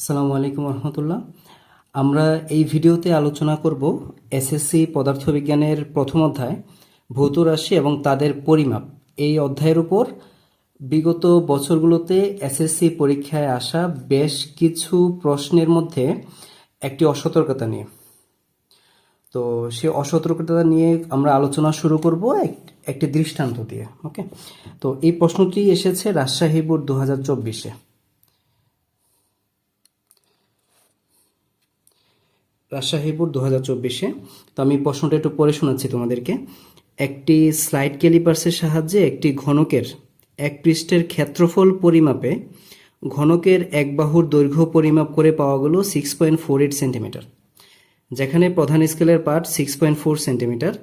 আসসালামু আলাইকুম রহমতুল্লাহ। আমরা এই ভিডিওতে আলোচনা করব এসএসসি পদার্থবিজ্ঞানের প্রথম অধ্যায়, ভৌত রাশি এবং তাদের পরিমাপ। এই অধ্যায়ের উপর বিগত বছরগুলোতে এসএসসি পরীক্ষায় আসা বেশ কিছু প্রশ্নের মধ্যে একটি অসতর্কতা নিয়ে। তো সে অসতর্কতা নিয়ে আমরা আলোচনা শুরু করব এক- একটি দৃষ্টান্ত দিয়ে, ওকে? তো এই প্রশ্নটি এসেছে রাজশাহী বোর্ড দু হাজার চব্বিশে। রাজশাহী বোর্ড দু হাজার চব্বিশে। তো আমি প্রশ্নটা একটু পড়ে শোনাচ্ছি তোমাদেরকে। একটি স্লাইড ক্যালিপার্সের সাহায্যে একটি ঘনকের এক পৃষ্ঠের ক্ষেত্রফল পরিমাপে ঘনকের এক বাহুর দৈর্ঘ্য পরিমাপ করে পাওয়া গেল six point four eight centimetre যেখানে প্রধান স্কেলের part six point four centimetre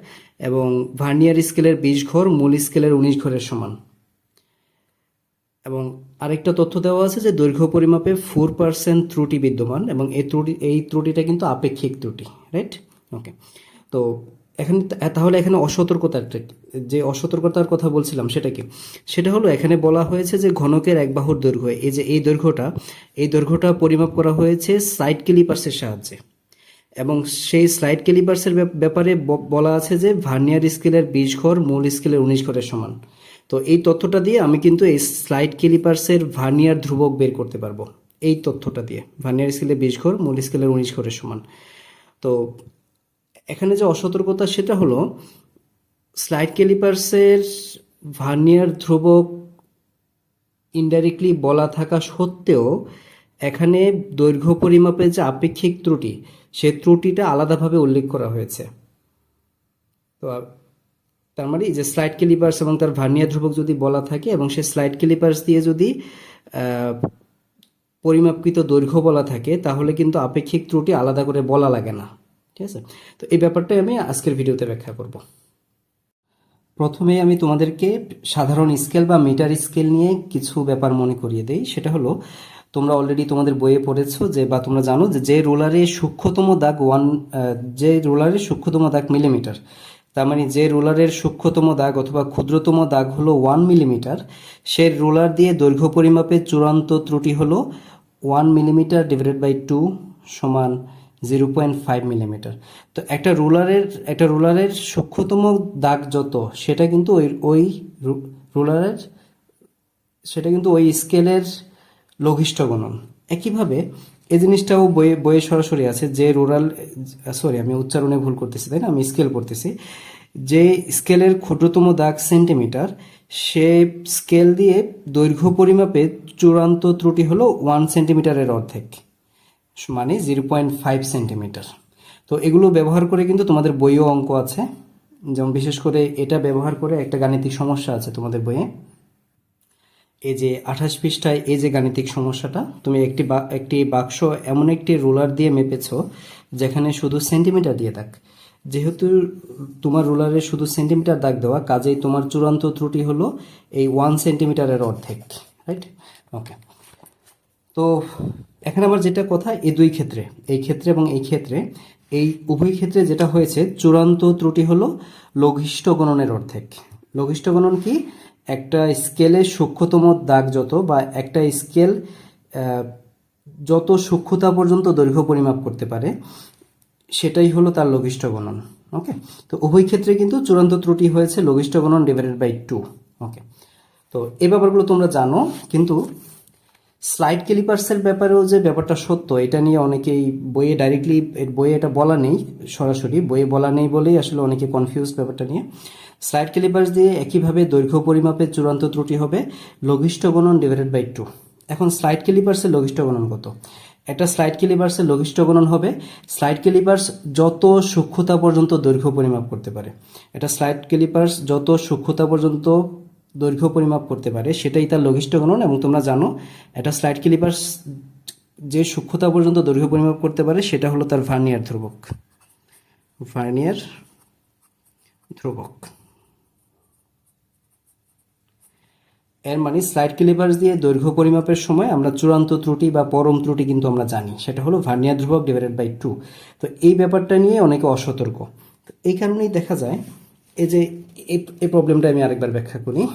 এবং ভার্নিয়ার স্কেলের বিশ ঘর, মূল স্কেলের উনিশ ঘরের সমান। এবং আরেকটা তথ্য দেওয়া আছে যে দৈর্ঘ্য পরিমাপে ফোর পার্সেন্ট ত্রুটি বিদ্যমান এবং এই ত্রুটি, এই ত্রুটিটা কিন্তু আপেক্ষিক ত্রুটি রাইট ওকে তো এখানে তাহলে এখানে অসতর্কতার যে অসতর্কতার কথা বলছিলাম সেটা কি সেটা হলো এখানে বলা হয়েছে যে ঘনকের এক বাহুর দৈর্ঘ্য, এই যে এই দৈর্ঘ্যটা এই দৈর্ঘ্যটা পরিমাপ করা হয়েছে সাইড ক্যালিপার্সের সাহায্যে এবং সেই স্লাইড ক্যালিপার্সের ব্যাপ- ব্যাপারে বলা আছে যে ভার্নিয়ার স্কেলের বিশ ঘর, মূল স্কেলের উনিশ ঘরের সমান। তো এই তথ্যটা দিয়ে আমি কিন্তু এই স্লাইড ক্যালিপার্সের ভার্নিয়ার ধ্রুবক বের করতে পারব। এই তথ্যটা দিয়ে। ভার্নিয়ার স্কেলের বিশ ঘর মূল স্কেলের উনিশ ঘরের সমান। তো এখানে যে অসতর্কতা সেটা হলো স্লাইড ক্যালিপার্সের ভার্নিয়ার ধ্রুবক ইনডাইরেক্টলি বলা থাকা সত্ত্বেও এখানে দৈর্ঘ্য পরিমাপে যে আপেক্ষিক ত্রুটি, সে ত্রুটিটা আলাদাভাবে উল্লেখ করা হয়েছে। তো তার মানে এই যে স্লাইড ক্যালিপার্স এবং তার ভার্নিয়ার ধ্রুবক যদি বলা থাকে এবং সে স্লাইড ক্যালিপার্স দিয়ে যদি পরিমাপকৃত দৈর্ঘ্য বলা থাকে, তাহলে কিন্তু আপেক্ষিক ত্রুটি আলাদা করে বলা লাগে না। ঠিক আছে? তো এই ব্যাপারটাই আমি আজকের ভিডিওতে ব্যাখ্যা করব। প্রথমে আমি তোমাদেরকে সাধারণ স্কেল বা মিটার স্কেল নিয়ে কিছু ব্যাপার মনে করিয়ে দেই। সেটা হলো, তোমরা অলরেডি তোমাদের বইয়ে পড়েছো যে, বা তোমরা জানো যে যে রোলারে সূক্ষ্মতম দাগ ওয়ান যে রোলারে সূক্ষ্মতম দাগ মিলিমিটার তার মানে যে রোলারের সূক্ষ্মতম দাগ অথবা ক্ষুদ্রতম দাগ হলো ওয়ান মিলিমিটার সে রোলার দিয়ে দৈর্ঘ্য পরিমাপের চূড়ান্ত ত্রুটি হলো one millimetre divided by two সমান জিরো পয়েন্ট ফাইভ মিলিমিটার তো একটা রুলারের একটা রুলারের সূক্ষ্মতম দাগ যত, সেটা কিন্তু ওই ওই রুলারের, সেটা কিন্তু ওই স্কেলের লঘিষ্ঠ গণন। একইভাবে এই জিনিসটাও বইয়ে বইয়ে সরাসরি আছে যে রুরাল সরি আমি উচ্চারণে ভুল করতেছি, তাই না? আমি স্কেল পড়তেছি। যে স্কেলের ক্ষুদ্রতম দাগ সেন্টিমিটার সে স্কেল দিয়ে দৈর্ঘ্য পরিমাপে চূড়ান্ত ত্রুটি হলো ওয়ান সেন্টিমিটারের অর্ধেক মানে জিরো পয়েন্ট ফাইভ সেন্টিমিটার তো এগুলো ব্যবহার করে কিন্তু তোমাদের বইও অঙ্ক আছে। যেমন বিশেষ করে এটা ব্যবহার করে একটা গাণিতিক সমস্যা আছে তোমাদের বইয়ে। এই যে আঠাশ পৃষ্ঠায় এই যে গাণিতিক সমস্যাটা, তুমি একটি একটি বাক্স এমন একটি রোলার দিয়ে মেপেছ যেখানে শুধু সেন্টিমিটার দিয়ে দাগ। যেহেতু তোমার রোলারে শুধু সেন্টিমিটার দাগ দেওয়া, কাজেই তোমার চূড়ান্ত ত্রুটি হলো এই ওয়ান সেন্টিমিটারের অর্ধেক রাইট ওকে তো এখানে আমার যেটা কথা, এই দুই ক্ষেত্রে, এই ক্ষেত্রে এবং এই ক্ষেত্রে, এই উভয় ক্ষেত্রে যেটা হয়েছে, চূড়ান্ত ত্রুটি হলো লঘিষ্ঠ গণনের অর্ধেক। লঘিষ্ঠ গণন কি? একটা স্কেলে সূক্ষ্মতম দাগ যত বা একটা স্কেল যত সূক্ষ্মতা পর্যন্ত দৈর্ঘ্য পরিমাপ করতে পারে, সেটাই হলো তার লঘিষ্ঠ গণন ওকে তো উভয় ক্ষেত্রে কিন্তু চূড়ান্ত ত্রুটি হয়েছে লঘিষ্ঠ গণন ডিভাইডেড বাই টু ওকে তো এই ব্যাপারগুলো তোমরা জানো, কিন্তু স্লাইড ক্যালিপার্সের ব্যাপারেও যে ব্যাপারটা সত্য, এটা নিয়ে অনেকেই বইয়ে ডাইরেক্টলি বইয়ে এটা বলা নেই, সরাসরি বইয়ে বলা নেই বলেই আসলে অনেকে কনফিউজ ব্যাপারটা নিয়ে। স্লাইড ক্যালিপার্স দিয়ে একইভাবে দৈর্ঘ্য পরিমাপের চূড়ান্ত ত্রুটি হবে, লঘিষ্ঠ গণন ডিভাইডেড বাই টু এখন স্লাইড ক্যালিপার্সের লঘিষ্ঠ গণন কত? একটা স্লাইড ক্যালিপার্সের লঘিষ্ঠ গণন হবে স্লাইড ক্যালিপার্স যত সূক্ষ্মতা পর্যন্ত দৈর্ঘ্য পরিমাপ করতে পারে এটা স্লাইড ক্যালিপার্স যত সূক্ষ্মতা পর্যন্ত দৈর্ঘ্য পরিমাপ করতে পারে, সেটাই তার লঘিষ্ঠ গণন এবং তোমরা জানো এটা স্লাইড ক্যালিপার্স যে সূক্ষ্মতা পর্যন্ত দৈর্ঘ্য পরিমাপ করতে পারে, সেটা হলো তার ভার্নিয়ার ধ্রুবক। ভার্নিয়ার ধ্রুবক। এর মানে স্লাইড ক্যালিপার্স দিয়ে দৈর্ঘ্য পরিমাপের সময় আমরা চূড়ান্ত ত্রুটি বা পরম ত্রুটি কিন্তু আমরা জানি। সেটা হলো ভার্নিয়ার ধ্রুবক ডিভাইডেড বাই টু তো এই ব্যাপারটা নিয়ে অনেকে অসতর্ক। তো এই কারণেই দেখা যায়, এই যে এই- প্রবলেমটা আমি আরেকবার ব্যাখ্যা করি।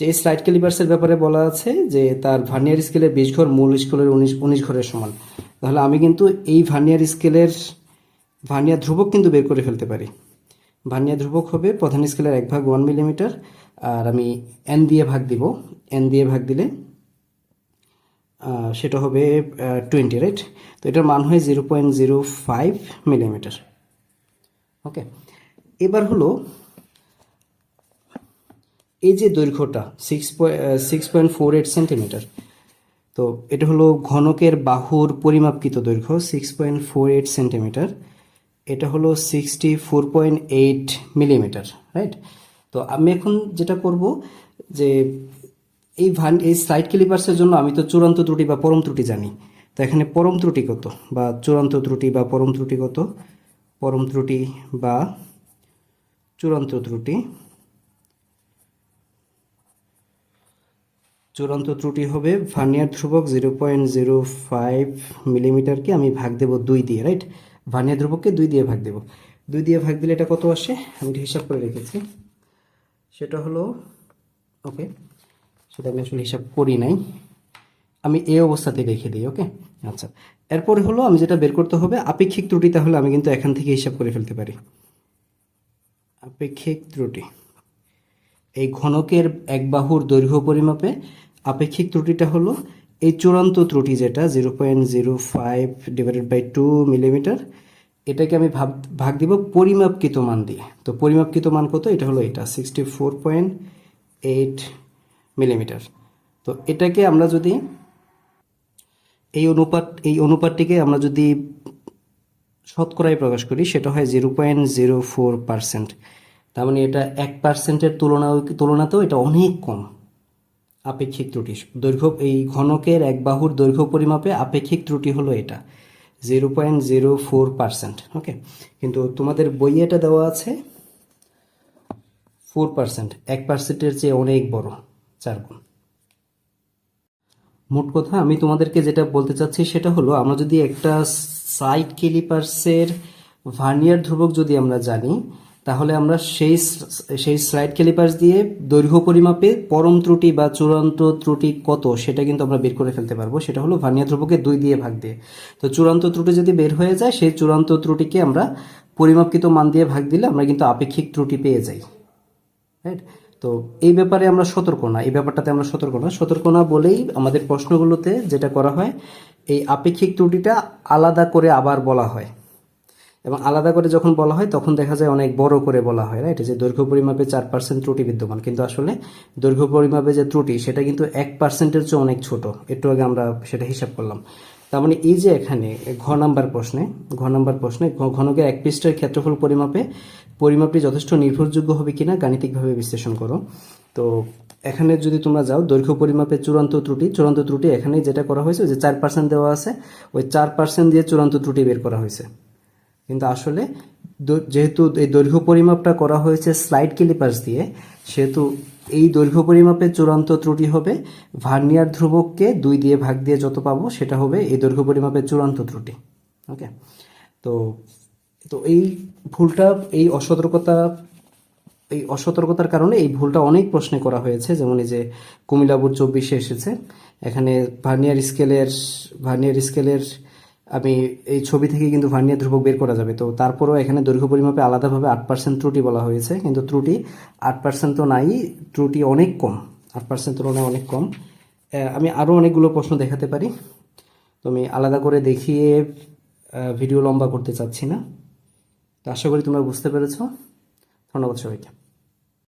যে এই স্লাইড ক্যালিপার্সের ব্যাপারে বলা আছে যে তার ভার্নিয়ার স্কেলের বিশ ঘর, মূল স্কেলের উনিশ উনিশ ঘরের সমান। তাহলে আমি কিন্তু এই ভার্নিয়ার স্কেলের ভার্নিয়ার ধ্রুবক কিন্তু বের করে ফেলতে পারি। ভার্নিয়ার ধ্রুবক হবে প্রধান স্কেলের এক ভাগ ওয়ান মিলিমিটার আর আমি এন দিয়ে ভাগ দিব। এন দিয়ে ভাগ দিলে সেটা হবে টোয়েন্টি রাইট তো এটার মান হয় zero point zero five millimetre okay এবার হলো, এই যে দৈর্ঘ্যটা six six point four eight centimetre তো এটা হলো ঘনকের বাহুর পরিমাপকৃত দৈর্ঘ্য six point four eight centimetre এটা হলো sixty four point eight millimetre right তো আমি এখন যেটা করব যে এই ভান, এই সাইড ক্যালিপার্সের জন্য আমি তো চূড়ান্ত ত্রুটি বা পরম ত্রুটি জানি। তো এখানে পরম ত্রুটি কত বা চূড়ান্ত ত্রুটি বা পরম ত্রুটি কত? পরম ত্রুটি বা চূড়ান্ত ত্রুটি। চূড়ান্ত ত্রুটি হবে ভার্নিয়ার ধ্রুবক জিরো পয়েন্ট জিরো ফাইভ মিলিমিটারকে আমি ভাগ দেব দুই দিয়ে রাইট ভার্নিয়ার ধ্রুবককে দুই দিয়ে ভাগ দেব। দুই দিয়ে ভাগ দিলে এটা কত আসে? আমি হিসাব করে রেখেছি। সেটা হলো ওকে সেটা আমি আসলে হিসাব করি নাই। আমি এই অবস্থাতে রেখে দিই ওকে আচ্ছা এরপরে হলো আমি যেটা বের করতে হবে, আপেক্ষিক ত্রুটি তাহলে আমি কিন্তু এখান থেকে হিসাব করে ফেলতে পারি। আপেক্ষিক ত্রুটি, এই ঘনকের এক বাহুর দৈর্ঘ্য পরিমাপে আপেক্ষিক ত্রুটিটা হলো এই চূড়ান্ত ত্রুটি যেটা zero point zero five divided by two millimetre এটাকে আমি ভাব, ভাগ দিব পরিমাপকৃত মান দিয়ে। তো পরিমাপকৃত মান কত? এটা হলো এটা sixty four point eight millimetre তো এটাকে আমরা যদি এই অনুপাত, এই অনুপাতটিকে আমরা যদি শতকরায় প্রকাশ করি, সেটা হয় zero point zero four percent তার মানে এটা এক পার্সেন্টের তুলনা তুলনাতেও এটা অনেক কম আপেক্ষিক ত্রুটি। দৈর্ঘ্য, এই ঘনকের এক বাহুর দৈর্ঘ্য পরিমাপে আপেক্ষিক ত্রুটি হলো এটা। Zero point zero four percent okay কিন্তু তোমাদের বইয়ে এটা দেওয়া আছে ফোর পার্সেন্ট এক পার্সেন্টের চেয়ে অনেক বড়, চার গুণ। মোট কথা, আমি তোমাদেরকে যেটা বলতে চাচ্ছি সেটা হলো, আমরা যদি একটা সাইড ক্যালিপার্সের ভার্নিয়ার ধ্রুবক যদি আমরা জানি তাহলে আমরা সেই সেই স্লাইড ক্যালিপার্স দিয়ে দৈর্ঘ্য পরিমাপে পরম ত্রুটি বা চূড়ান্ত ত্রুটি কত সেটা কিন্তু আমরা বের করে ফেলতে পারব। সেটা হলো ভার্নিয়ার ধ্রুবকে দুই দিয়ে ভাগ দিয়ে। তো চূড়ান্ত ত্রুটি যদি বের হয়ে যায়, সেই চূড়ান্ত ত্রুটিকে আমরা পরিমাপকৃত মান দিয়ে ভাগ দিলে আমরা কিন্তু আপেক্ষিক ত্রুটি পেয়ে যাই। রাইট তো এই ব্যাপারে আমরা সতর্ক না, এই ব্যাপারটাতে আমরা সতর্ক না। সতর্ক না বলেই আমাদের প্রশ্নগুলোতে যেটা করা হয়, এই আপেক্ষিক ত্রুটিটা আলাদা করে আবার বলা হয়। এবং আলাদা করে যখন বলা হয়, তখন দেখা যায় অনেক বড় করে বলা হয় রাইট যে দৈর্ঘ্য পরিমাপে চার পার্সেন্ট ত্রুটি বিদ্যমান। কিন্তু আসলে দৈর্ঘ্য পরিমাপে যে ত্রুটি, সেটা কিন্তু এক পার্সেন্টের চেয়ে অনেক ছোট। একটু আগে আমরা সেটা হিসাব করলাম। তার মানে এই যে এখানে ঘ নাম্বার প্রশ্নে, ঘ নাম্বার প্রশ্নে ঘনকের এক পৃষ্ঠের ক্ষেত্রফল পরিমাপে পরিমাপটি যথেষ্ট নির্ভরযোগ্য হবে কিনা গাণিতিকভাবে বিশ্লেষণ করো। তো এখানে যদি তোমরা যাও, দৈর্ঘ্য পরিমাপের চূড়ান্ত ত্রুটি চূড়ান্ত ত্রুটি এখানে যেটা করা হয়েছে যে চার পার্সেন্ট দেওয়া আছে, ওই চার পার্সেন্ট দিয়ে চূড়ান্ত ত্রুটি বের করা হয়েছে। কিন্তু আসলে যেহেতু এই দৈর্ঘ্য পরিমাপটা করা হয়েছে স্লাইড ক্যালিপার্স দিয়ে, সেহেতু এই দৈর্ঘ্য পরিমাপের চূড়ান্ত ত্রুটি হবে ভার্নিয়ার ধ্রুবককে দুই দিয়ে ভাগ দিয়ে যত পাবো সেটা হবে এই দৈর্ঘ্য পরিমাপের চূড়ান্ত ত্রুটি, ওকে? তো তো এই ভুলটা, এই অসতর্কতা, এই অসতর্কতার কারণে এই ভুলটা অনেক প্রশ্নে করা হয়েছে, যেমন এই যে কুমিল্লা বোর্ড চব্বিশে এসেছে, এখানে ভার্নিয়ার স্কেলের ভার্নিয়ার স্কেলের আমি এই ছবি থেকে কিন্তু ভার্নিয়ার ধ্রুবক বের করা যাবে। তো তারপরেও এখানে দৈর্ঘ্য পরিমাপে আলাদাভাবে আট পার্সেন্ট ত্রুটি বলা হয়েছে, কিন্তু ত্রুটি আট পার্সেন্ট তো নাই, ত্রুটি অনেক কম, আট পার্সেন্ট তুলনায় অনেক কম। আমি আরও অনেকগুলো প্রশ্ন দেখাতে পারি। তো আমি আলাদা করে দেখিয়ে ভিডিও লম্বা করতে চাচ্ছি না। তো আশা করি তোমরা বুঝতে পেরেছ। ধন্যবাদ সবাইকে।